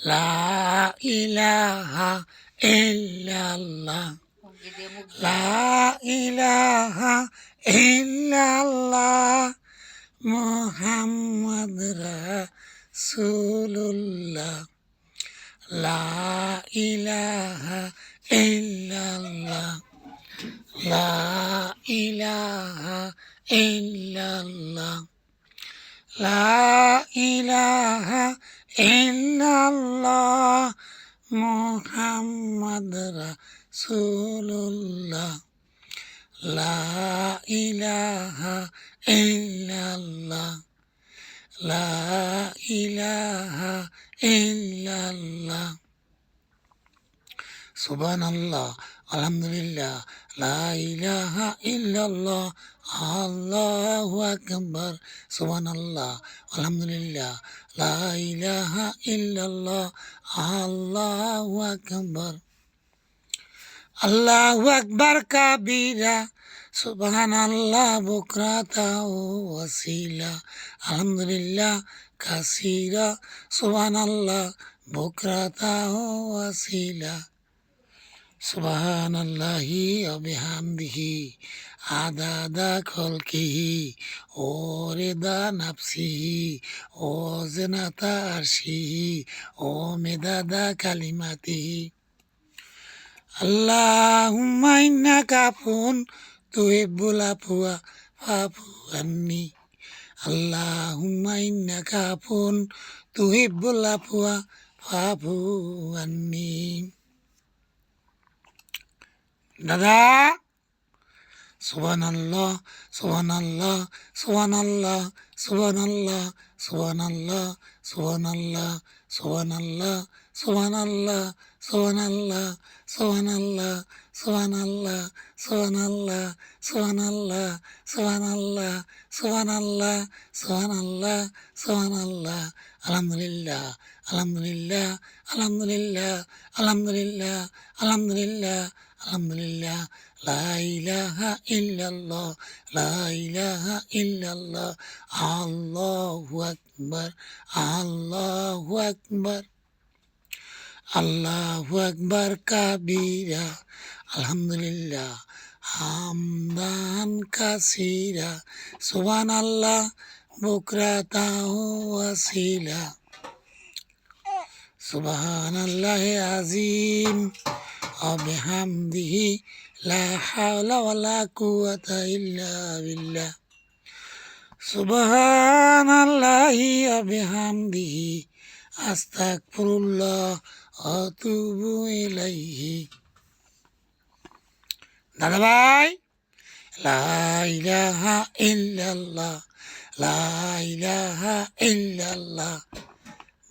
La ilaha illallah. La ilaha illallah. Muhammad Rasulullah. La ilaha illallah. La ilaha illallah. La ilaha illallah. ইল্লাল্লাহ মুহাম্মদ রাসূলুল্লাহ। লা ইলাহা ইল্লাল্লাহ। লা ইলাহা ইল্লাল্লাহ। সুবহানাল্লাহ। الحمد لله لا إله إلا الله الله أكبر سبحان الله الحمد لله لا إله إلا الله الله أكبر الله أكبر كبيرا سبحان الله بكرة وسيلة الحمد لله كثيرا سبحان الله بكرة وسيلة সুবাহি অবিহামদিহি আদা দা খলকিহি ও রে দা নাপসিহি ও জেনাতা আরশিহি ও মেদা দা কালিমাতিহি। আল্লাহ মাইনা কাপুন তুই বোলা পুয়া পাপু আমি আল্লাহ মাইনা কাপুন তুই বোলা পুয়া পাপু আমি দাদা। সুবান আল্লাহ সুবান আল্লাহ সুবান আল্লাহ সুবান আল্লাহ সুবান আল্লাহ সুবহানাল্লাহ সুবহানাল্লাহ সুবহানাল্লাহ সুবহানাল্লাহ সুবহানাল্লাহ সুবহানাল্লাহ সুবহানাল্লাহ সুবহানাল্লাহ সুবহানাল্লাহ সুবহানাল্লাহ সুবহানাল্লাহ সুবহানাল্লাহ সুবহানাল্লাহ সুবহানাল্লাহ সুবহানাল্লাহ সুবহানাল্লাহ সুবহানাল্লাহ আলহামদুলিল্লাহ আলহামদুলিল্লাহ আলহামদুলিল্লাহ আলহামদুলিল্লাহ আলহামদুলিল্লাহ আলহামদুলিল্লাহ লা ইলাহা ইল্লাল্লাহ লা ইলাহা ইল্লাল্লাহ আল্লাহু আকবর আল্লাহ আকবর আল্লাহ আকবর কাবিরা আলহামদুলিল্লাহ হামদান কাসিরা সুবান আল্লাহ বুকরা তাহ আসিলা সুবাহান আল্লাহ আজিম অবহামদিহি লা হাওলা ওয়ালা কুওয়াতা ইল্লা বিল্লাহ সুবহান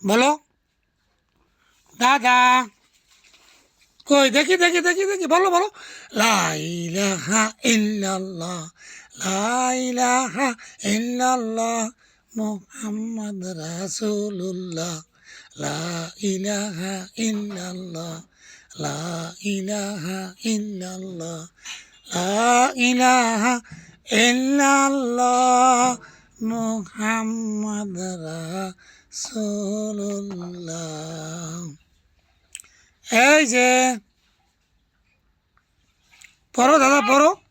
বলো। দাদা কই দেখি দেখি দেখি দেখি বলো বলো। লাইলাহা ইল্লাল্লাহ লাইলাহা ইল্লাল্লাহ। মুহাম্মদ রাসূলুল্লাহ, লা ইলাহা ইল্লাল্লাহ, লা ইলাহা ইল্লাল্লাহ, লা ইলাহা ইল্লাল্লাহ, মুহাম্মদ রাসূলুল্লাহ। এই যে, পড়ো দাদা, পড়ো।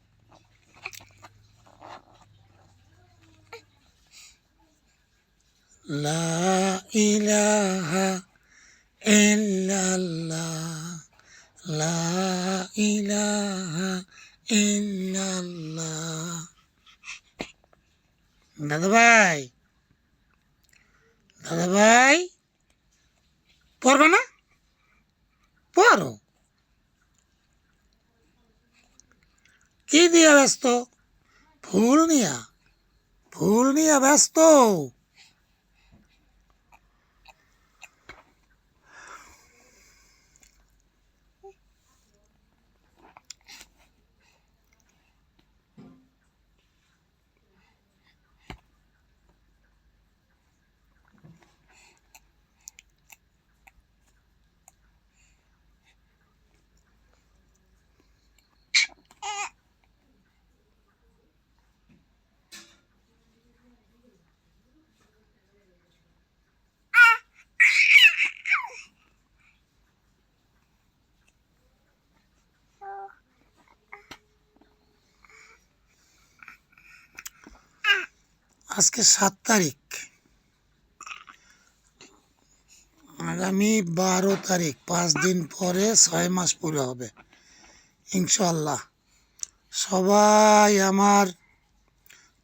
লা ইলাহা ইল্লাল্লাহ, লা ইলাহা ইল্লাল্লাহ। দাদা ভাই দাদা ভাই পড়বে না? পারো কি দিয়ে ব্যস্ত? ফুল নিয়া ফুল নিয়ে ব্যস্ত। আজকে সাত তারিখ। আগামী বারো তারিখ, পাঁচ দিন পরে ছয় মাস পুরো হবে ইনশাল্লাহ সবাই আমার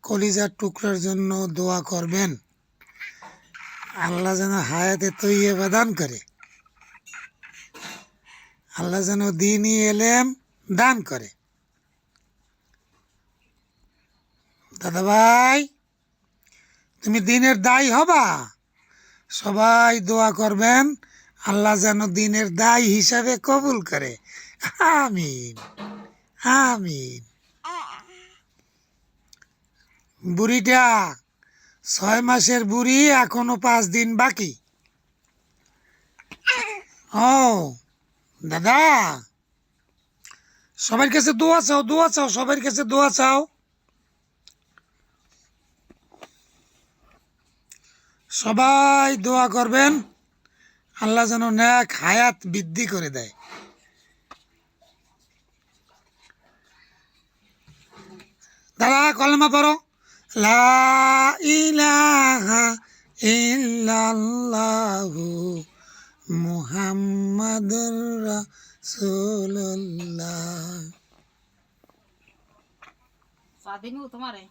কলিজার টুকরার জন্য দোয়া করবেন। আল্লাহ যেন হায়াতে তৈয়বা দান করে। আল্লাহ যেন দিনই এলেম দান করে। দাদা ভাই তুমি দিনের দায়ী হবা। সবাই দোয়া করবেন, আল্লাহ যেন দিনের দায়ী হিসাবে কবুল করে। আমিন আমিন। বুড়িটা ছয় মাসের বুড়ি, এখনও পাঁচ দিন বাকি। ও, দাদা, সবার কাছে দোয়া চাও দোয়া চাও, সবার কাছে দোয়া চাও। সবাই দোয়া করবেন, আল্লাহ যেন ন্যাক হায়াত বৃদ্ধি করে দেয়। দাদা, কলমা পড়ো। লা ইলাহা ইল্লাল্লাহু মুহাম্মাদুর রাসূলুল্লাহ। স্বাধীন তোমারে।